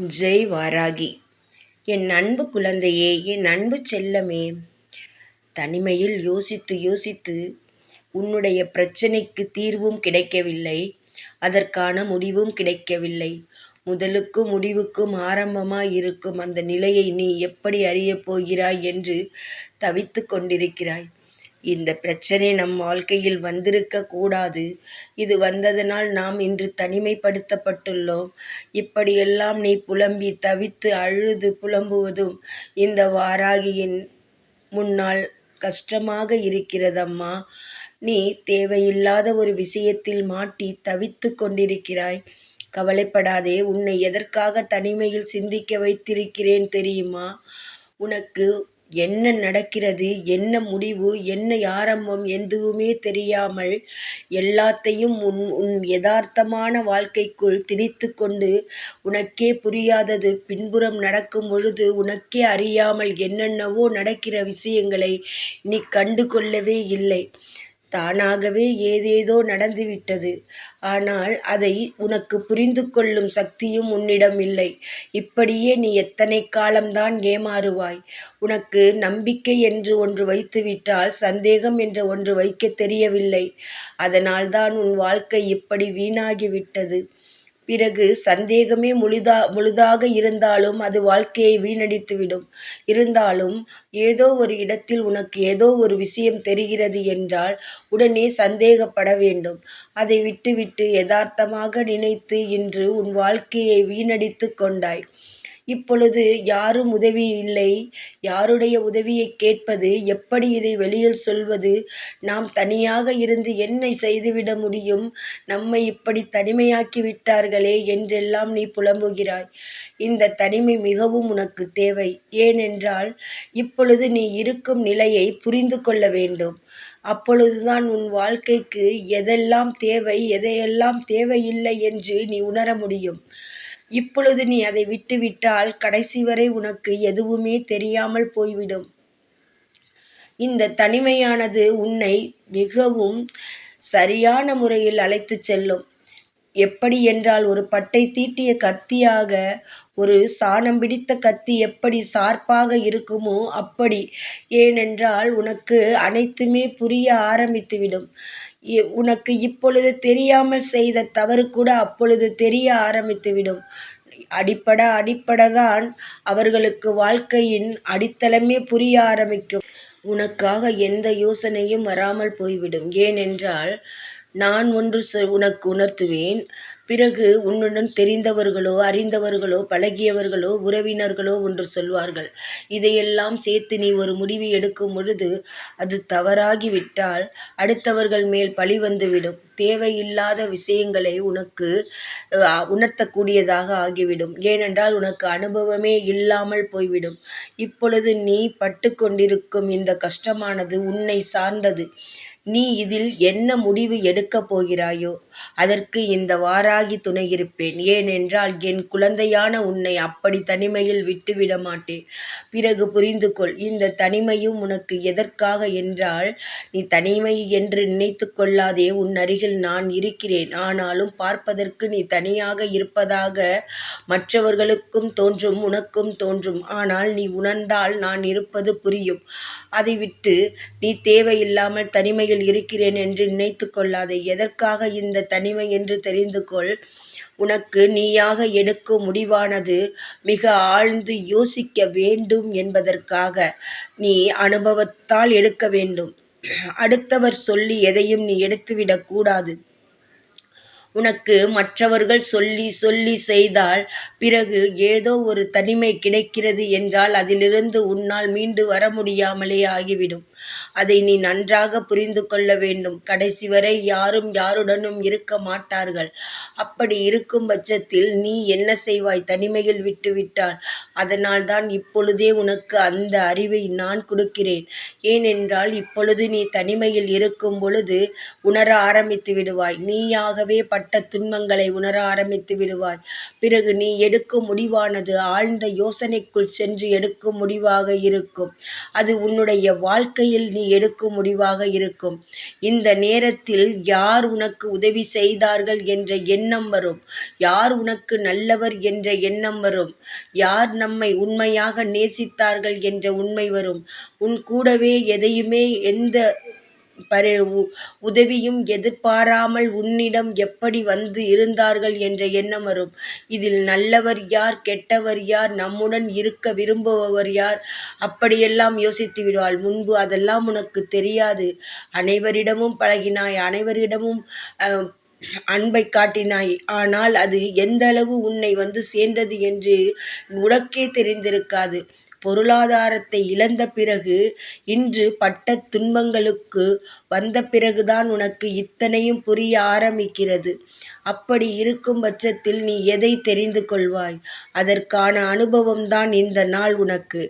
ஜெய் வாராகி. என் அன்பு குழந்தையே என் அன்பு செல்லமே. தனிமையில் யோசித்து யோசித்து உன்னுடைய பிரச்சனைக்கு தீர்வும் கிடைக்கவில்லை. அதற்கான முடிவும் கிடைக்கவில்லை. முதலுக்கும் முடிவுக்கும் ஆரம்பமாய் இருக்கும் அந்த நிலையை நீ எப்படி அறியப் போகிறாய் என்று தவித்து கொண்டிருக்கிறாய். இந்த பிரச்சனை நம் வாழ்க்கையில் வந்திருக்க கூடாது. இது வந்ததனால் நாம் இன்று தனிமைப்படுத்தப்பட்டுள்ளோம். இப்படியெல்லாம் நீ புலம்பி தவித்து அழுது புலம்புவதும் இந்த வாராகியின் முன்னால் கஷ்டமாக இருக்கிறதம்மா. நீ தேவையில்லாத ஒரு விஷயத்தில் மாட்டி தவித்து கொண்டிருக்கிறாய். கவலைப்படாதே உன்னை எதற்காக தனிமையில் சிந்திக்க வைத்திருக்கிறேன் தெரியுமா? உனக்கு என்ன நடக்கிறது என்ன முடிவு என்ன ஆரம்பம் எதுவுமே தெரியாமல் எல்லாத்தையும் உன் உன் யதார்த்தமான வாழ்க்கைக்குள் திணித்து கொண்டு உனக்கே புரியாதது. பின்புறம் நடக்கும் பொழுது உனக்கே அறியாமல் என்னென்னவோ நடக்கிற விஷயங்களை நீ கண்டு கொள்ளவே இல்லை. தானாகவே ஏதேதோ நடந்துவிட்டது. ஆனால் அதை உனக்கு புரிந்து கொள்ளும் சக்தியும் உன்னிடம் இல்லை. இப்படியே நீ எத்தனை காலம்தான் ஏமாறுவாய்? உனக்கு நம்பிக்கை என்று ஒன்று வைத்துவிட்டால் சந்தேகம் என்ற ஒன்று வைக்க தெரியவில்லை. அதனால்தான் உன் வாழ்க்கை இப்படி வீணாகிவிட்டது. பிறகு சந்தேகமே முழுதா முழுதாக இருந்தாலும் அது வாழ்க்கையை வீணடித்துவிடும். இருந்தாலும் ஏதோ ஒரு இடத்தில் உனக்கு ஏதோ ஒரு விஷயம் தெரிகிறது என்றால் உடனே சந்தேகப்பட வேண்டும். அதை விட்டுவிட்டு யதார்த்தமாக நினைத்து இன்று உன் வாழ்க்கையை வீணடித்து கொண்டாய். இப்பொழுது யாரும் உதவி இல்லை. யாருடைய உதவியை கேட்பது எப்படி இதை வெளியில் சொல்வது? நாம் தனியாக இருந்து என்ன செய்துவிட முடியும்? நம்மை இப்படி தனிமையாக்கி விட்டார்களே என்றெல்லாம் நீ புலம்புகிறாய். இந்த தனிமை மிகவும் உனக்கு தேவை. ஏனென்றால் இப்பொழுது நீ இருக்கும் நிலையை புரிந்து கொள்ள வேண்டும். அப்பொழுதுதான் உன் வாழ்க்கைக்கு எதெல்லாம் தேவை எதையெல்லாம் தேவையில்லை என்று நீ உணர முடியும். இப்பொழுது நீ அதை விட்டுவிட்டால் கடைசி வரை உனக்கு எதுவுமே தெரியாமல் போய்விடும். இந்த தனிமையானது உன்னை மிகவும் சரியான முறையில் அழைத்து செல்லும். எப்படி என்றால் ஒரு பட்டை தீட்டிய கத்தியாக ஒரு சாணம் பிடித்த கத்தி எப்படி சார்பாக இருக்குமோ அப்படி. ஏனென்றால் உனக்கு அனைத்துமே புரிய ஆரம்பித்துவிடும். உனக்கு இப்பொழுது தெரியாமல் செய்த தவறு கூட அப்பொழுது தெரிய ஆரம்பித்துவிடும். அடிப்பட அடிப்பட தான் அவர்களுக்கு வாழ்க்கையின் அடித்தளமே புரிய ஆரம்பிக்கும். உனக்காக எந்த யோசனையும் வராமல் போய்விடும். ஏனென்றால் நான் ஒன்று உனக்கு உணர்த்துவேன். பிறகு உன்னுடன் தெரிந்தவர்களோ அறிந்தவர்களோ பழகியவர்களோ உறவினர்களோ ஒன்று சொல்வார்கள். இதையெல்லாம் சேர்த்து நீ ஒரு முடிவு எடுக்கும் பொழுது அது தவறாகிவிட்டால் அடுத்தவர்கள் மேல் பழி வந்துவிடும். தேவையில்லாத விஷயங்களை உனக்கு உணர்த்தக்கூடியதாக ஆகிவிடும். ஏனென்றால் உனக்கு அனுபவமே இல்லாமல் போய்விடும். இப்பொழுது நீ பட்டு கொண்டிருக்கும் இந்த கஷ்டமானது உன்னை சார்ந்தது. நீ இதில் என்ன முடிவு எடுக்கப் போகிறாயோ அதற்கு இந்த வாராகி துணையிருப்பேன். ஏனென்றால் என் குழந்தையான உன்னை அப்படி தனிமையில் விட்டுவிட மாட்டேன். பிறகு புரிந்து கொள் இந்த தனிமையும் உனக்கு எதற்காக என்றால் நீ தனிமை என்று நினைத்து கொள்ளாதே உன் அருகில் நான் இருக்கிறேன். ஆனாலும் பார்ப்பதற்கு நீ தனியாக இருப்பதாக மற்றவர்களுக்கும் தோன்றும் உனக்கும் தோன்றும். ஆனால் நீ உணர்ந்தால் நான் இருப்பது புரியும். அதை விட்டு நீ தேவையில்லாமல் தனிமையில் தனிமையில் இருக்கிறேன் என்று நினைத்து கொள்ளாதே. எதற்காக இந்த தனிமை என்று தெரிந்து கொள். உனக்கு நீயாக எடுக்கும் முடிவானது மிக ஆழ்ந்து யோசிக்க வேண்டும் என்பதற்காக நீ அனுபவத்தால் எடுக்க வேண்டும். அடுத்தவர் சொல்லி எதையும் நீ எடுத்துவிடக்கூடாது உனக்கு மற்றவர்கள் சொல்லி சொல்லி செய்தால் பிறகு ஏதோ ஒரு தனிமை கிடைக்கிறது என்றால் அதிலிருந்து உன்னால் மீண்டு வர முடியாமலே ஆகிவிடும். அதை நீ நன்றாக புரிந்து கொள்ள வேண்டும். கடைசி வரை யாரும் யாருடனும் இருக்க மாட்டார்கள். அப்படி இருக்கும் பட்சத்தில் நீ என்ன செய்வாய்? தனிமையில் விட்டுவிட்டால். அதனால் தான் இப்பொழுதே உனக்கு அந்த அறிவை நான் கொடுக்கிறேன். ஏனென்றால் இப்பொழுது நீ தனிமையில் இருக்கும் பொழுது உணர ஆரம்பித்து விடுவாய். நீயாகவே பட் பட்ட துன்பங்களை உணர ஆரம்பித்து விடுவாய். பிறகு நீ எடுக்கும் முடிவானது ஆழ்ந்த யோசனைக்குள் சென்று எடுக்கும் முடிவாக இருக்கும். அது உன்னுடைய வாழ்க்கையில் நீ எடுக்கும் முடிவாக இருக்கும். இந்த நேரத்தில் யார் உனக்கு உதவி செய்தார்கள் என்ற எண்ணம் வரும். யார் உனக்கு நல்லவர் என்ற எண்ணம் வரும். யார் நம்மை உண்மையாக நேசித்தார்கள் என்ற உண்மை வரும். உன் கூடவே எதையுமே எந்த பரி உதவியும் எதிர்பாராமல் உன்னிடம் எப்படி வந்து இருந்தார்கள் என்ற எண்ணம் வரும். இதில் நல்லவர் யார் கெட்டவர் யார் நம்முடன் இருக்க விரும்புபவர் யார் அப்படியெல்லாம் யோசித்து விடுவாள். முன்பு அதெல்லாம் உனக்கு தெரியாது. அனைவரிடமும் பழகினாய் அனைவரிடமும் அன்பை காட்டினாய். ஆனால் அது எந்த அளவு உன்னை வந்து சேர்ந்தது என்று உனக்கே தெரிந்திருக்காது. பொருளாதாரத்தை இழந்த பிறகு இன்று பட்ட துன்பங்களுக்கு வந்த பிறகுதான் உனக்கு இத்தனையும் புரிய ஆரம்பிக்கிறது. அப்படி இருக்கும் பட்சத்தில் நீ எதை தெரிந்து கொள்வாய்? அதற்கான அனுபவம்தான் இந்த நாள் உனக்கு.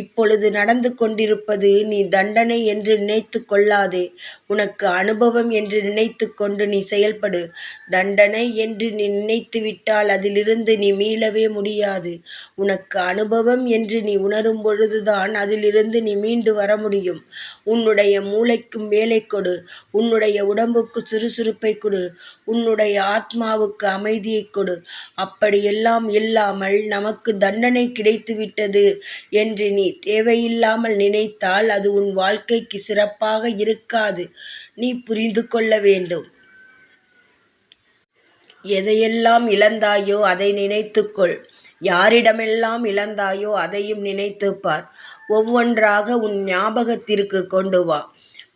இப்பொழுது நடந்து கொண்டிருப்பது நீ தண்டனை என்று நினைத்து கொள்ளாதே. உனக்கு அனுபவம் என்று நினைத்து கொண்டு நீ செயல்படு. தண்டனை என்று நீ நினைத்து விட்டால் அதிலிருந்து நீ மீளவே முடியாது. உனக்கு அனுபவம் என்று நீ உணரும் பொழுதுதான் அதிலிருந்து நீ மீண்டு வர முடியும். உன்னுடைய மூளைக்கும் வேலை கொடு. உன்னுடைய உடம்புக்கு சுறுசுறுப்பை கொடு. உன்னுடைய ஆத்மாவுக்கு அமைதியை கொடு. அப்படியெல்லாம் இல்லாமல் நமக்கு தண்டனை கிடைத்துவிட்டது என்று நீ தேவையில்லாமல் நினைத்தால் அது உன் வாழ்க்கைக்கு சிறப்பாக இருக்காது. நீ புரிந்து கொள்ள வேண்டும். எதையெல்லாம் இழந்தாயோ அதை நினைத்துக்கொள். யாரிடமெல்லாம் இழந்தாயோ அதையும் நினைத்துப்பார். ஒவ்வொன்றாக உன் ஞாபகத்திற்கு கொண்டு வா.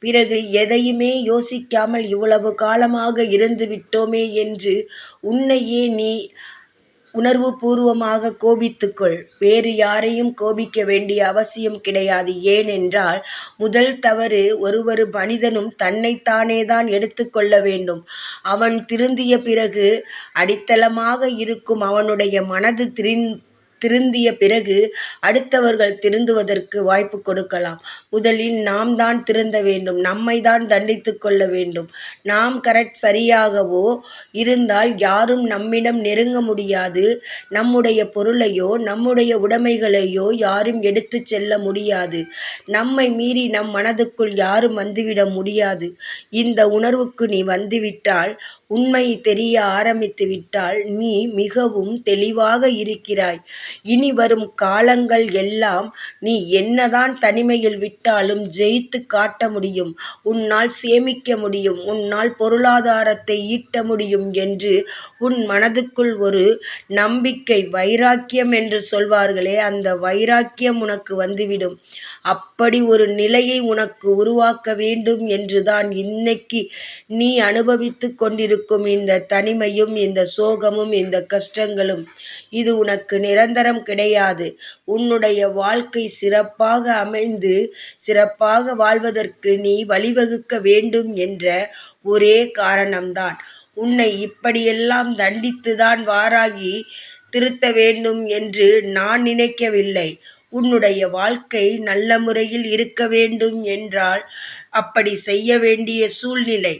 பிறகு எதையுமே யோசிக்காமல் இவ்வளவு காலமாக இருந்து விட்டோமே என்று உன்னையே நீ உணர்வு பூர்வமாக கோபித்துக்கொள். வேறு யாரையும் கோபிக்க வேண்டிய அவசியம் கிடையாது. ஏனென்றால் முதல் தவறு ஒருவொரு மனிதனும் தன்னைத்தானே தான் எடுத்துக்கொள்ள வேண்டும். அவன் திருந்திய பிறகு அடித்தளமாக இருக்கும் அவனுடைய மனது திரிந் திருந்திய பிறகு அடுத்தவர்கள் திருந்துவதற்கு வாய்ப்பு கொடுக்கலாம். முதலில் நாம் தான் திருந்த வேண்டும். நம்மை தான் தண்டித்து கொள்ள வேண்டும். நாம் கரெக்ட் சரியாகவோ இருந்தால் யாரும் நம்மிடம் நெருங்க முடியாது. நம்முடைய பொருளையோ நம்முடைய உடைமைகளையோ யாரும் எடுத்து செல்ல முடியாது. நம்மை மீறி நம் மனதுக்குள் யாரும் வந்துவிட முடியாது. இந்த உணர்வுக்கு நீ வந்துவிட்டால் உண்மை தெரிய ஆரம்பித்து விட்டால் நீ மிகவும் தெளிவாக இருக்கிறாய். இனி வரும் காலங்கள் எல்லாம் நீ என்னதான் தனிமையில் விட்டாலும் ஜெயித்து காட்ட முடியும். உன்னால் சேமிக்க முடியும். உன்னால் பொருளாதாரத்தை ஈட்ட முடியும் என்று உன் மனதுக்குள் ஒரு நம்பிக்கை வைராக்கியம் என்று சொல்வார்களே அந்த வைராக்கியம் உனக்கு வந்துவிடும். அப்படி ஒரு நிலையை உனக்கு உருவாக்க வேண்டும் என்றுதான் இன்னைக்கு நீ அனுபவித்து இருக்கும் இந்த தனிமையும் இந்த சோகமும் இந்த கஷ்டங்களும். இது உனக்கு நிரந்தரம் கிடையாது. உன்னுடைய வாழ்க்கை சிறப்பாக அமைந்து சிறப்பாக வாழ்வதற்கு நீ வழிவகுக்க வேண்டும் என்ற ஒரே காரணம்தான். உன்னை இப்படியெல்லாம் தண்டித்துதான் வாராகி திருத்த வேண்டும் என்று நான் நினைக்கவில்லை. உன்னுடைய வாழ்க்கை நல்ல முறையில் இருக்க வேண்டும் என்றால் அப்படி செய்ய வேண்டிய சூழ்நிலை.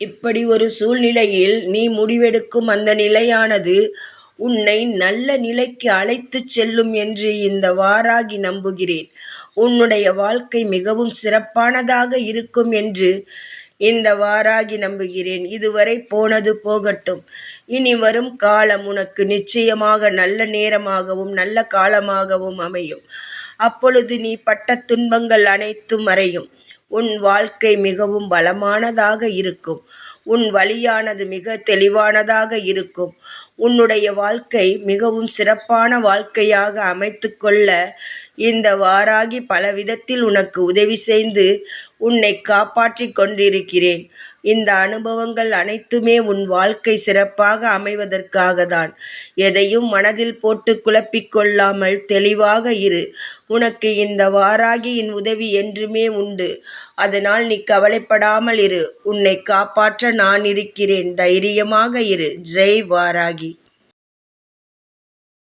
இப்படி ஒரு சூழ்நிலையில் நீ முடிவெடுக்கும் அந்த நிலையானது உன்னை நல்ல நிலைக்கு அழைத்துச் செல்லும் என்று இந்த வாராகி நம்புகிறேன். உன்னுடைய வாழ்க்கை மிகவும் சிறப்பானதாக இருக்கும் என்று இந்த வாராகி நம்புகிறேன். இதுவரை போனது போகட்டும். இனி வரும் காலம் உனக்கு நிச்சயமாக நல்ல நேரமாகவும் நல்ல காலமாகவும் அமையும். அப்பொழுது நீ பட்ட துன்பங்கள் அனைத்தும் மறையும். உன் வாழ்க்கை மிகவும் பலமானதாக இருக்கும். உன் வழியானது மிக தெளிவானதாக இருக்கும். உன்னுடைய வாழ்க்கை மிகவும் சிறப்பான வாழ்க்கையாக அமைத்து கொள்ள இந்த வாராகி பல விதத்தில் உனக்கு உதவி செய்து உன்னை காப்பாற்றிக் கொண்டிருக்கிறேன். இந்த அனுபவங்கள் அனைத்துமே உன் வாழ்க்கை சிறப்பாக அமைவதற்காக தான் எதையும் மனதில் போட்டு குழப்பிக்கொள்ளாமல் தெளிவாக இரு. உனக்கு இந்த வாராகியின் உதவி என்றுமே உண்டு. அதனால் நீ கவலைப்படாமல் இரு. உன்னை காப்பாற்ற நான் இருக்கிறேன். தைரியமாக இரு. ஜெய் வாராகி.